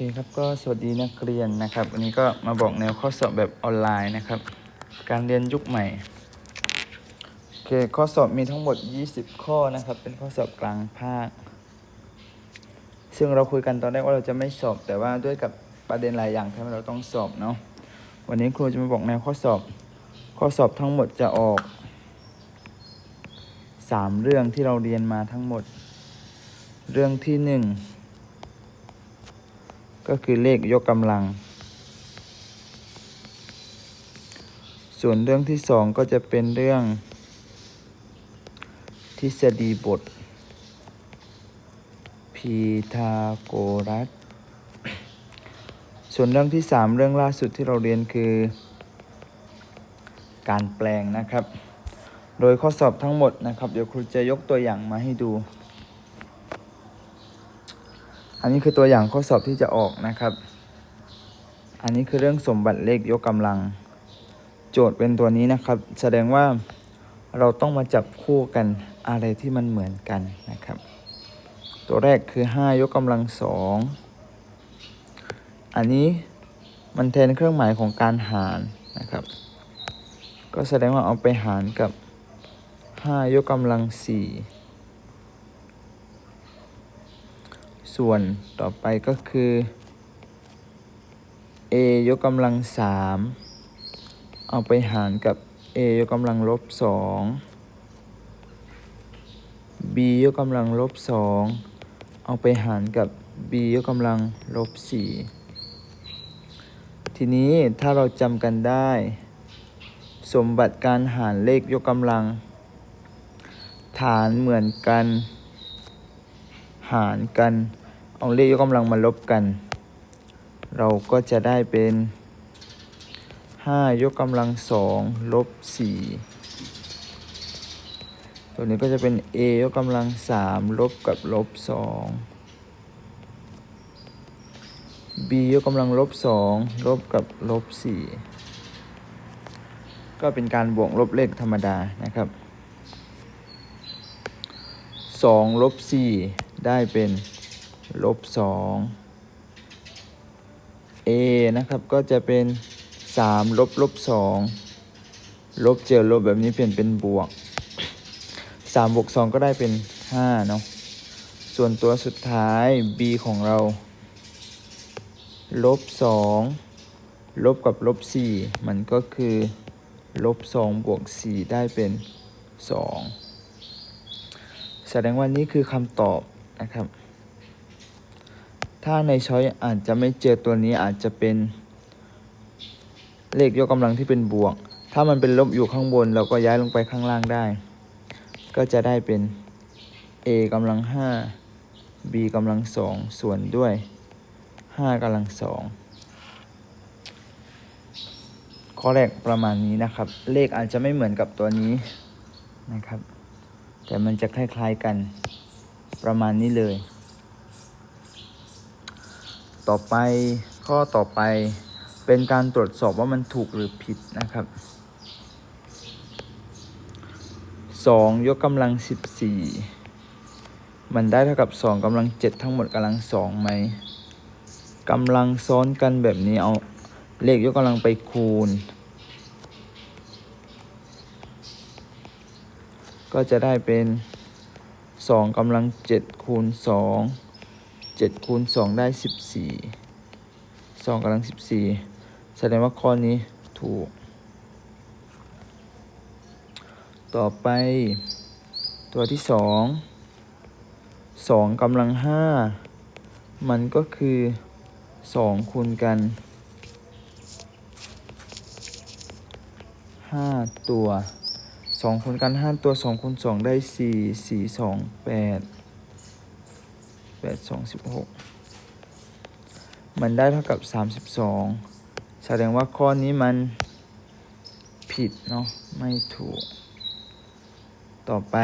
คครับก็สวัสดีนักเรียนนะครับวันนี้ก็มาบอกแนวข้อสอบแบบออนไลน์นะครับ การเรียนยุคใหม่โอเคข้อสอบมีทั้งหมด 20 ข้อนะครับ เป็นข้อสอบกลางภาค ซึ่งเราคุยกันตอนแรกว่าเราจะไม่สอบ แต่ว่าด้วยกับประเด็นหลายอย่างทำให้เราต้องสอบเนาะวันนี้ครูจะมาบอกแนวข้อสอบ ข้อสอบทั้งหมดจะออก 3 เรื่องที่เราเรียนมาทั้งหมด เรื่องที่หนึ่ง ก็คือเลขยกกำลัง ส่วนเรื่องที่สองก็จะเป็นเรื่อง ทฤษฎีบท พีทาโกรัส ส่วนเรื่องที่สามเรื่องล่าสุดที่เราเรียนคือ การแปลงนะครับ โดยข้อสอบทั้งหมดนะครับ เดี๋ยวครูจะยกตัวอย่างมาให้ดู อันนี้คือตัวอย่างข้อสอบที่จะออกนะครับ อันนี้คือเรื่องสมบัติเลขยกกำลัง โจทย์เป็นตัวนี้นะครับ แสดงว่าเราต้องมาจับคู่กันอะไรที่มันเหมือนกันนะครับ ตัวแรกคือ 5 ยกกำลังสองอันนี้มันแทนเครื่องหมายของการหารนะครับ ก็แสดงว่าเอาไปหารกับ 5 ยกกำลังสี่ ส่วนต่อไปก็คือ a ยกกำลังสามเอาไปหารกับ a ยกกำลังลบสอง b ยกกำลังลบสองเอาไปหารกับ b ยกกำลังลบสี่ทีนี้ถ้าเราจำกันได้ สมบัติการหารเลขยกกำลัง ฐานเหมือนกัน หารกัน เอาเลขยกกำลังมาลบกัน เราก็จะได้เป็น 5 ยกกำลังสองลบ4ตัวนี้ก็จะเป็น a ยกกำลังสามลบกับลบสอง b ยกกำลังลบสองลบกับลบสี่ก็เป็นการบวกลบเลขธรรมดานะครับสองลบสี่ได้เป็น ลบสอง a นะครับก็จะเป็น3ลบลบ2ลบเจอลบแบบนี้เปลี่ยนเป็นบวก3บวก2ก็ได้เป็น5เนาะส่วนตัวสุดท้าย b ของเราลบ2ลบกับลบ4มันก็คือลบ2บวก4ได้เป็น2แสดงว่านี่คือคำตอบนะครับ ถ้าในช้อยอาจจะไม่เจอตัวนี้อาจจะเป็น เลขยกกำลังที่เป็นบวก ถ้ามันเป็นลบอยู่ข้างบน เราก็ย้ายลงไปข้างล่างได้ ก็จะได้เป็น a กำลัง 5 b กำลัง 2 ส่วนด้วย 5กำลัง 2 ข้อแรกประมาณนี้นะครับ เลขอาจจะไม่เหมือนกับตัวนี้นะครับ แต่มันจะคล้ายๆกันประมาณนี้เลย ต่อไปข้อต่อไปเป็นการตรวจสอบว่ามันถูกหรือผิดนะครับ 2 ยกกำลัง 14 มันได้เท่ากับ 2กำลัง 7 ทั้งหมดกำลัง2ไหมกำลังซ้อนกันแบบนี้เอาเลขยกกำลังไปคูณ ก็จะได้เป็น2กำลัง7คูณ2 7คูณ2ได้14 2กำลัง14แสดงว่าข้อนี้ถูก ต่อไป ตัวที่2 2กำลัง5มันก็คือ2คูณกัน5ตัว2คูณกัน5ตัว2คูณ2ได้ 4 4 2 8 8 2 16มันได้เท่ากับ32แสดงว่าข้อนี้มันผิดเนาะไม่ถูก ต่อไป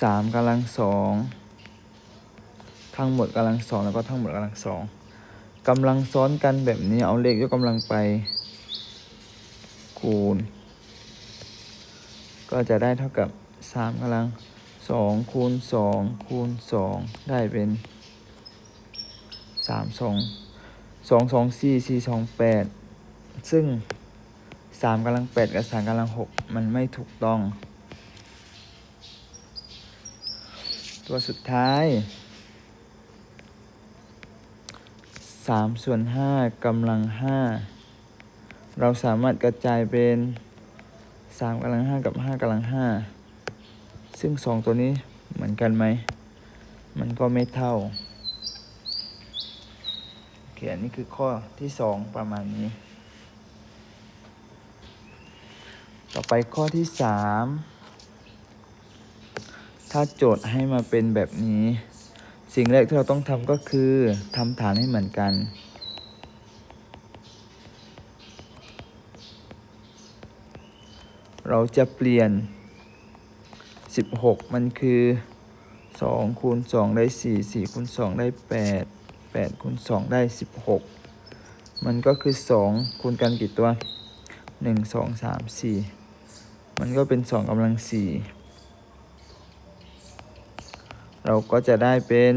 3กำลังสองทั้งหมดกำลังสองแล้วก็ทั้งหมดกำลังสองกำลังซ้อนกันแบบนี้เอาเลขยกกำลังไป คูณ ก็จะได้เท่ากับ3กำลัง สองคูณสองคูณสองได้เป็นสามสองสองสองสี่สี่สองแปดซึ่งสามกำลังแปดกับสามกำลังหกมันไม่ถูกต้อง ตัวสุดท้ายสามส่วนห้ากำลังห้าเราสามารถกระจายเป็นสามกำลังห้ากับห้ากำลังห้า ซึ่งสองตัวนี้เหมือนกันไหม มันก็ไม่เท่าโอเคอันนี้คือข้อที่สองประมาณนี้ ต่อไปข้อที่สามถ้าโจทย์ให้มาเป็นแบบนี้ สิ่งแรกที่เราต้องทำก็คือทำฐานให้เหมือนกันเราจะเปลี่ยน 16มันคือ2คูณ2ได้4 4คูณ2ได้8 8คูณ2ได้16มันก็คือ2คูณกันกี่ตัว1 2 3 4มันก็เป็น2กำลัง4เราก็จะได้เป็น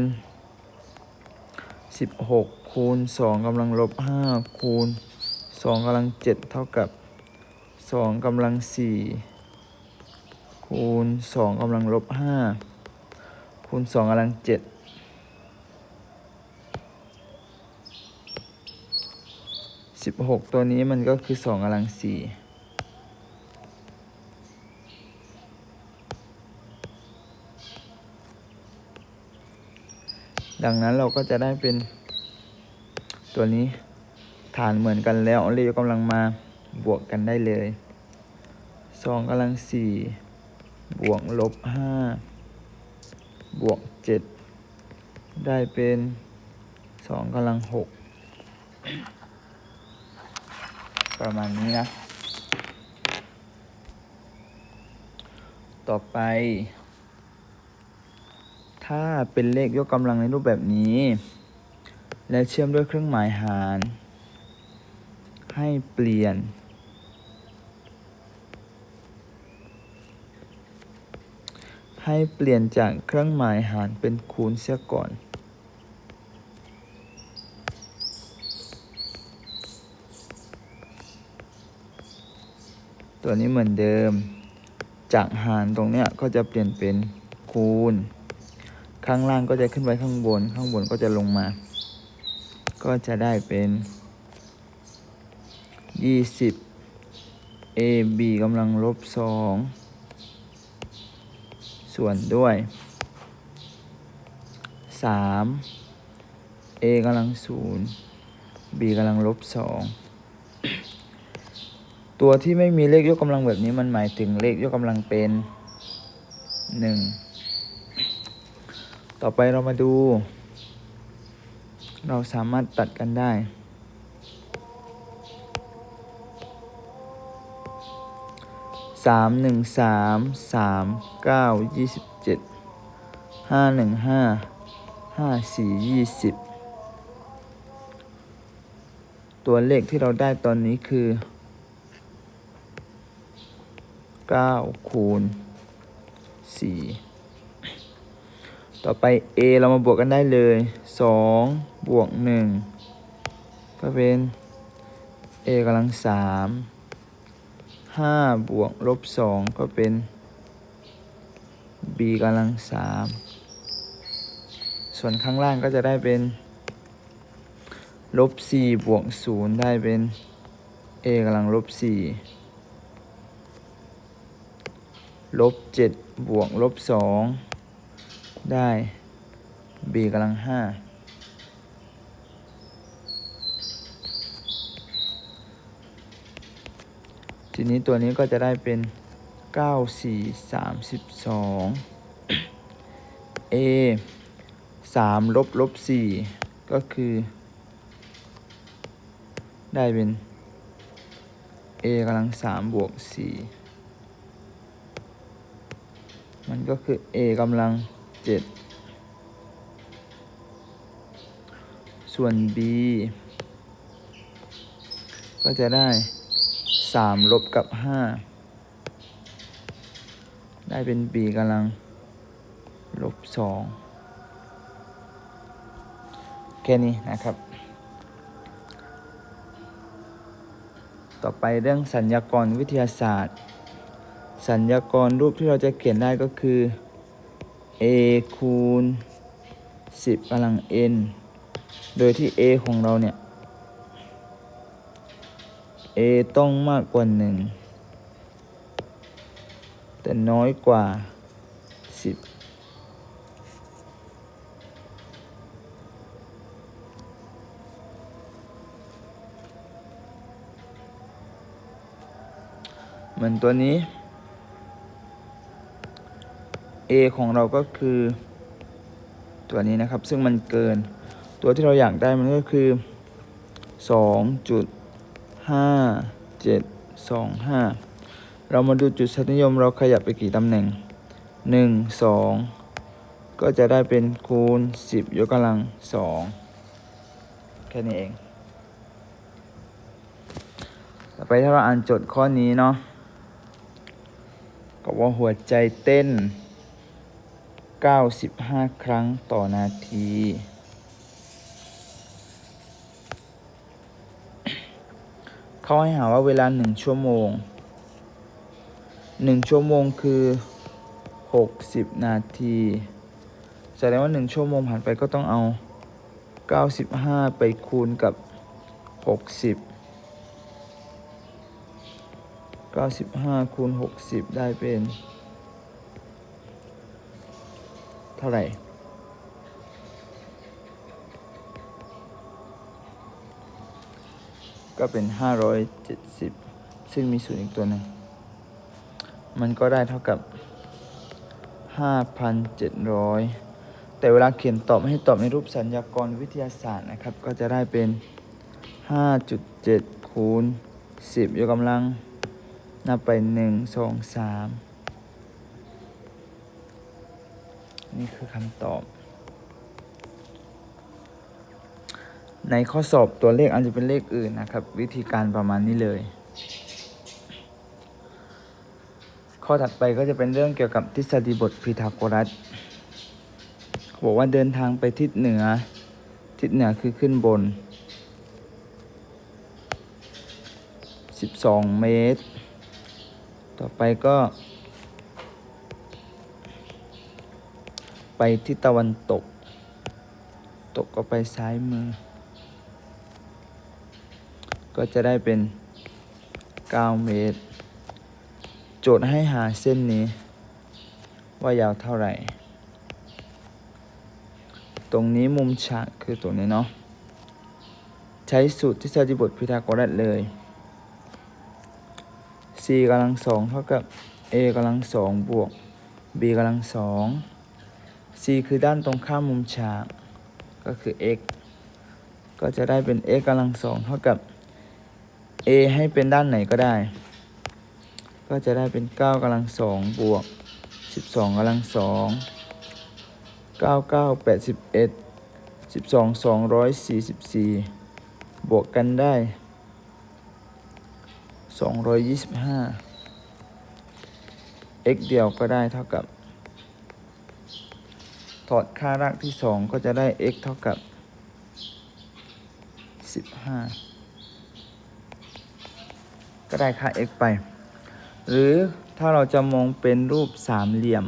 16คูณ2กำลังลบ5คูณ2กำลัง7เท่ากับ2กำลัง4 คูณ2กำลังลบ5คูณ2กำลัง7 16ตัวนี้มันก็คือ2กำลัง4ดังนั้นเราก็จะได้เป็นตัวนี้ฐานเหมือนกันแล้วเลขยกกำลังมาบวกกันได้เลยสองกำลังสี่ บวกลบห้าบวกเจ็ดได้เป็นสองกำลังหกประมาณนี้นะ ต่อไป ถ้าเป็นเลขยกกำลังในรูปแบบนี้ และเชื่อมด้วยเครื่องหมายหาร ให้เปลี่ยน ให้เปลี่ยนจากเครื่องหมายหารเป็นคูณเสียก่อน ตัวนี้เหมือนเดิม จากหารตรงเนี้ยก็จะเปลี่ยนเป็นคูณ ข้างล่างก็จะขึ้นไปข้างบน ข้างบนก็จะลงมา ก็จะได้เป็น20 ab กำลังลบ2 ส่วนด้วย 3 a กำลัง 0 b กำลังลบ 2 ตัวที่ไม่มีเลขยกกำลังแบบนี้มันหมายถึงเลขยกกำลังเป็น 1 ต่อไปเรามาดู เราสามารถตัดกันได้ สามหนึ่งสามสามเก้ายี่สิบเจ็ดห้าหนึ่งห้าห้าสี่ยี่สิบตัวเลขที่เราได้ตอนนี้คือเก้าคูณสี่ต่อไป a เรามาบวกกันได้เลยสองบวกหนึ่งก็เป็น a กำลังสาม ห้าบวกลบสองก็เป็น b กำลังสามส่วนข้างล่างก็จะได้เป็นลบสี่บวกศูนย์ได้เป็น a กำลังลบสี่ลบเจ็ดบวกลบสองได้ b กำลังห้า ทีนี้ตัวนี้ก็จะได้เป็น 9 4 32 a 3ลบลบ4ก็คือ ได้เป็น a กำลัง3บวก4มันก็คือ a กำลัง 7 ส่วน b ก็จะได้ 3ลบกับ5ได้เป็น b กำลัง ลบสองแค่นี้นะครับ ต่อไปเรื่องสัญญากรวิทยาศาสตร์ สัญญากรรูปที่เราจะเขียนได้ก็คือ a คูณ 10กำลัง n โดยที่ a ของเราเนี่ย a ต้องมากกว่า1แต่น้อยกว่า10เหมือนตัวนี้ a ของเราก็คือ ตัวนี้นะครับ ซึ่งมันเกิน ตัวที่เราอยากได้มันก็คือ 2.5725เรามาดูจุดสันิยมเราขยับไปกี่ตำแหน่ง1 2ก็จะได้เป็นคูณ10ยกกำลัง2แค่นี้เอง ต่อไปถ้าเราอ่านโจทย์ข้อนี้เนาะก็ว่าหัวใจเต้น 95 ครั้งต่อนาที เขาให้หาว่าเวลา1ชั่วโมง1ชั่วโมงคือ60นาทีแสดงว่า1ชั่วโมงผ่านไปก็ต้องเอา95ไปคูณกับ60 95คูณ60ได้เป็น เท่าไหร่ ก็เป็น 570 ซึ่งมีศูนย์อีกตัวหนึ่ง มันก็ได้เท่ากับ 5,700 แต่เวลาเขียนตอบให้ตอบในรูปสัญญากรวิทยาศาสตร์นะครับ ก็จะได้เป็น 5.7 คูณ 10 ยกกำลัง นับไป 1 2 3 นี่คือคำตอบ ในข้อสอบตัวเลขอาจจะเป็นเลขอื่นนะครับ วิธีการประมาณนี้เลย ข้อถัดไปก็จะเป็นเรื่องเกี่ยวกับทฤษฎีบทพีทาโกรัสเขาบอกว่าเดินทางไปทิศเหนือ ทิศเหนือคือขึ้นบน 12 เมตร ต่อไปก็ ไปทิศตะวันตก ตกก็ไปซ้ายมือ ก็จะได้เป็น 9 เมตร โจทย์ให้หาเส้นนี้ ว่ายาวเท่าไหร่ ตรงนี้มุมฉากคือตรงนี้เนาะ ใช้สูตรทฤษฎีบทพีทาโกรัสเลย c กำลังสองเท่ากับ a กำลังสองบวก b กำลังสอง c คือด้านตรงข้ามมุมฉาก ก็คือ x ก็จะได้เป็น x กำลังสองเท่ากับ a ให้เป็นด้านไหนก็ได้ ก็จะได้เป็น 9กำลังสองบวก 12กำลังสอง9 9 81 12 244 บวกกันได้ 225 x เดียวก็ได้เท่ากับ ถอดค่ารากที่ 2 ก็จะได้ x เท่ากับ 15 ก็ได้ค่า x ไป หรือถ้าเราจะมองเป็นรูปสามเหลี่ยม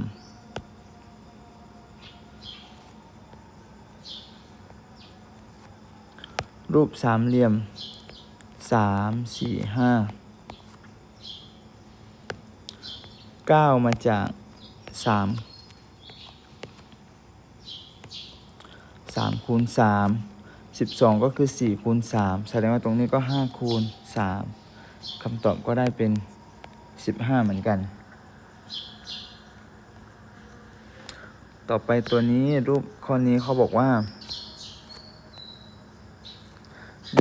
รูปสามเหลี่ยมสามสี่ห้าเก้ามาจากสามสามคูณสามสิบสองก็คือสี่คูณสามแสดงว่าตรงนี้ก็ห้าคูณสาม คำตอบก็ได้เป็นสิบห้าเหมือนกัน ต่อไปตัวนี้รูปข้อนี้เขาบอกว่า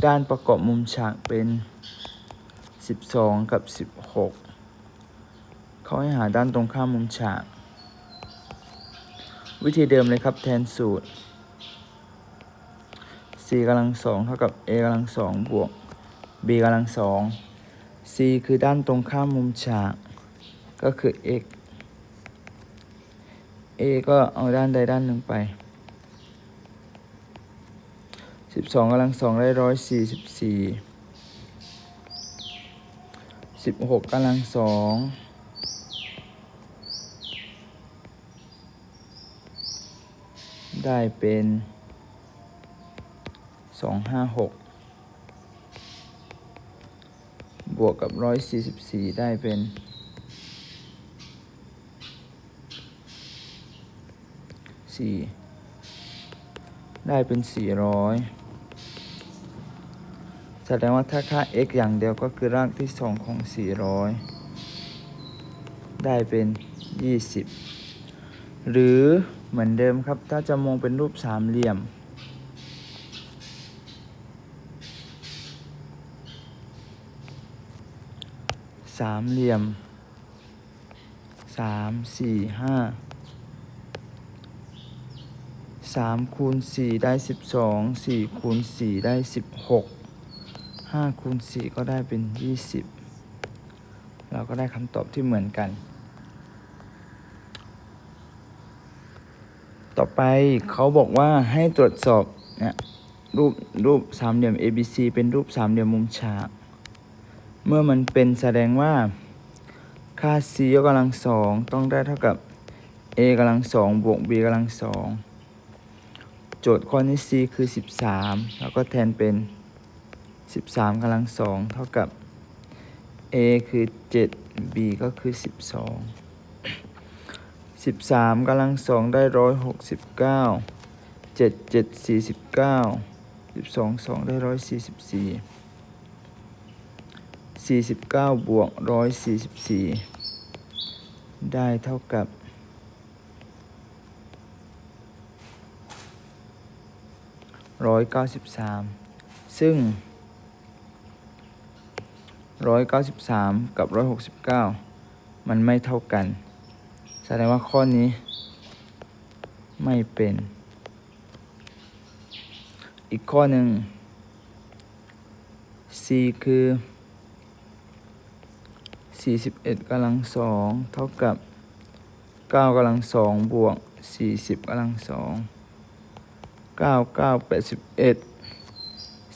ด้านประกอบมุมฉากเป็น 12 กับ 16 เขาให้หาด้านตรงข้ามมุมฉาก วิธีเดิมเลยครับแทนสูตร c กำลังสองเท่ากับ a กำลังสองบวก b กำลังสอง c คือด้านตรงข้ามมุมฉาก ก็คือ x a ก็เอาด้านใดด้านหนึ่งไปสิบสองกำลังสองได้ร้อยสี่สิบสี่สิบหกกำลังสองได้เป็นสองห้าหกบ วกกับร้อยสี่สิบสี่ได้เป็นสี่ได้เป็นสี่ร้อยแสดงว่าถ้าค่า x อย่างเดียวก็คือรากที่สองของสี่ร้อยได้เป็นยี่สิบหรือเหมือนเดิมครับ ถ้าจะมองเป็นรูปสามเหลี่ยมามเหลี่ยมสามสี่ห้าสามคูณสี่ได้สิบสองสี่คูณสี่ได้สิบหกห้าคูณสี่ก็ได้เป็นยี่สิบเราก็ได้คำตอบที่เหมือนกัน ต่อไปเขาบอกว่าให้ตรวจสอบเนี่ยรูปรูปสามเหลี่ยม ABC เป็นรูปสามเหลี่ยมมุมฉาก เมื่อมันเป็นแสดงว่าค่า c ยกกำลังสองต้องได้เท่ากับ a กำลังสองบวก b กำลังสองโจทย์ข้อนี้ c คือ 13 แล้วก็แทนเป็น 13กำลังสองเท่ากับ a คือ 7 b ก็คือ 12 13กำลังสองได้ 169 7 7 49 12 2ได้ 144 49 บวก 144 ได้เท่ากับ 193 ซึ่ง 193 กับ 169 มันไม่เท่ากัน แสดงว่าข้อนี้ ไม่เป็น อีกข้อหนึ่ง c คือ 41กำลังสองเท่ากับ 9กำลังสองบวก 40กำลังสอง9 9 81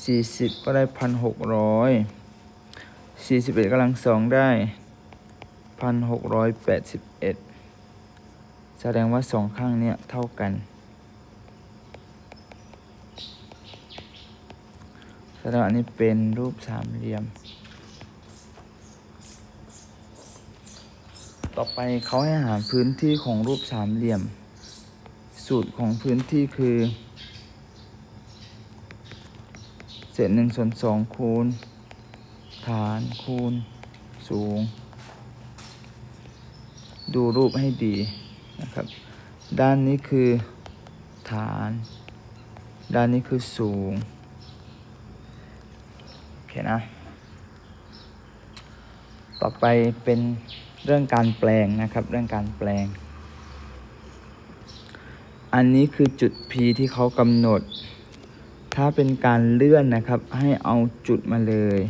40 ก็ได้ 1,600 41กำลังสองได้ 1,681 แสดงว่าสองข้างเนี้ยเท่ากัน แสดงอันนี้เป็นรูปสามเหลี่ยม ต่อไปเขาให้หาพื้นที่ของรูปสามเหลี่ยม สูตรของพื้นที่คือ เศษหนึ่งส่วนสองคูณ ฐานคูณ สูง ดูรูปให้ดีนะครับ ด้านนี้คือฐาน ด้านนี้คือสูง โอเคนะ ต่อไปเป็น เรื่องการแปลงนะครับ เรื่องการแปลง อันนี้คือจุด P ที่เขากำหนด ถ้าเป็นการเลื่อนนะครับ ให้เอาจุดมาเลย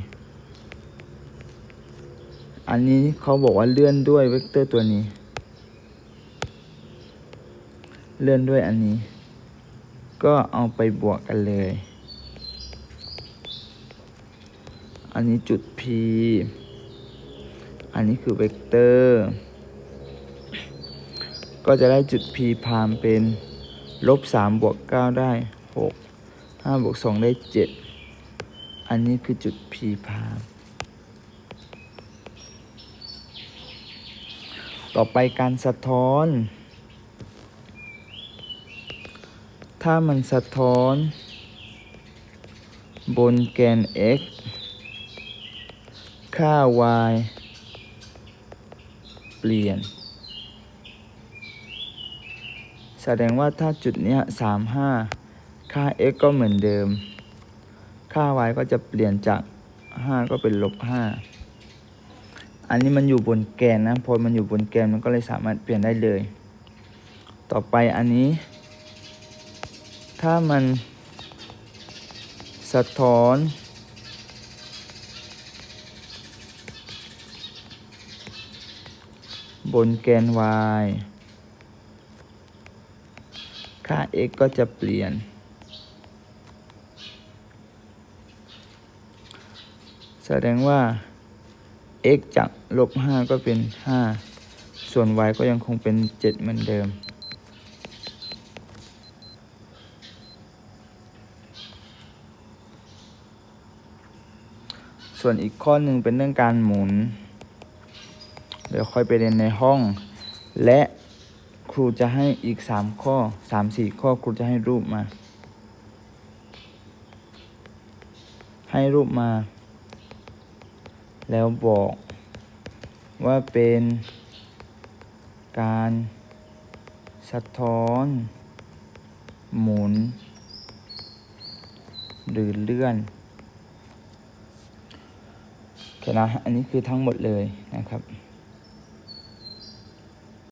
อันนี้เขาบอกว่าเลื่อนด้วยเวกเตอร์ตัวนี้ เลื่อนด้วยอันนี้ ก็เอาไปบวกกันเลย อันนี้จุด P อันนี้คือเวกเตอร์ ก็จะได้จุด P พามเป็นลบ3บวก9 ได้ 6 5บวก2ได้ 7 อันนี้คือจุด P พามต่อไปการสะท้อน ถ้ามันสะท้อน บนแกน x ค่า y เปลี่ยน แสดงว่าถ้าจุดเนี้ย35ค่า x ก็เหมือนเดิม ค่า y ก็จะเปลี่ยนจาก5ก็เป็นลบ5อันนี้มันอยู่บนแกนนะ พอมันอยู่บนแกนมันก็เลยสามารถเปลี่ยนได้เลย ต่อไปอันนี้ ถ้ามันสะท้อน บนแกน y ค่า x ก็จะเปลี่ยน แสดงว่า x จากลบ 5 ก็เป็น 5 ส่วน y ก็ยังคงเป็น 7 เหมือนเดิม ส่วนอีกข้อหนึ่งเป็นเรื่องการหมุน ดี๋ยวค่อยไปเรียนในห้อง และครูจะให้อีก3ข้อ3 4ข้อครูจะให้รูปมา ให้รูปมา แล้วบอกว่าเป็นการสะท้อน หมุน หรือเลื่อนโอเคนะ อันนี้คือทั้งหมดเลยนะครับ